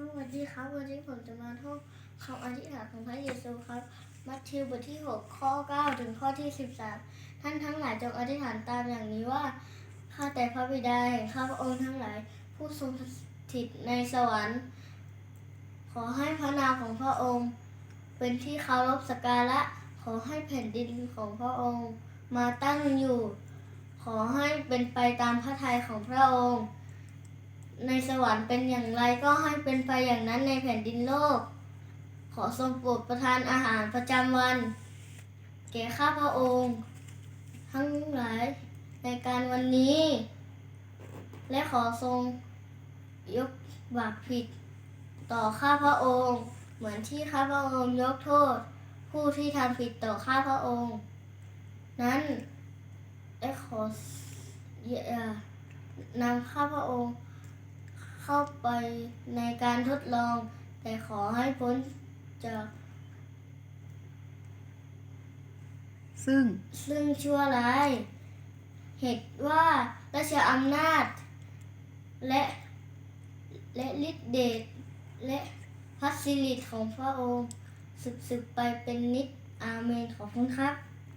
สวัสดีครับ วันนี้ผมจะมาท่องคำอธิษฐานของพระเยซูครับ มัทธิวบทที่ 6 ข้อ 9 ถึงข้อที่ 13 ท่านทั้งหลายจงอธิษฐานตามอย่างนี้ว่า ข้าแต่พระบิดาแห่งข้าพระองค์ทั้งหลาย ผู้ทรงสถิตในสวรรค์ ขอให้พระนามของพระองค์ เป็นที่เคารพสักการะ ขอให้แผ่นดินของพระองค์มาตั้งอยู่ ขอให้เป็นไปตามพระทัยของพระองค์ สวรรค์เป็นอย่างไรก็ให้เป็นไปอย่างนั้นในแผ่นดินโลก ขอทรงโปรดประทานอาหารประจำวัน แก่ข้าพระองค์ ทั้งหลายในการวันนี้ และขอทรงยกบาปผิด ต่อข้าพระองค์ เหมือนที่ข้าพระองค์ยกโทษ ผู้ที่ทำผิดต่อข้าพระองค์ นั้นและขอเอ่อนำข้าพระองค์ เข้าไปในการทดลอง แต่ขอให้พ้นจากซึ่งซึ่งชั่วร้าย เหตุว่าราชอำนาจ และ และฤทธิเดชและพระสิริของพระองค์สืบสืบไปเป็นนิจอาเมนขอบคุณครับ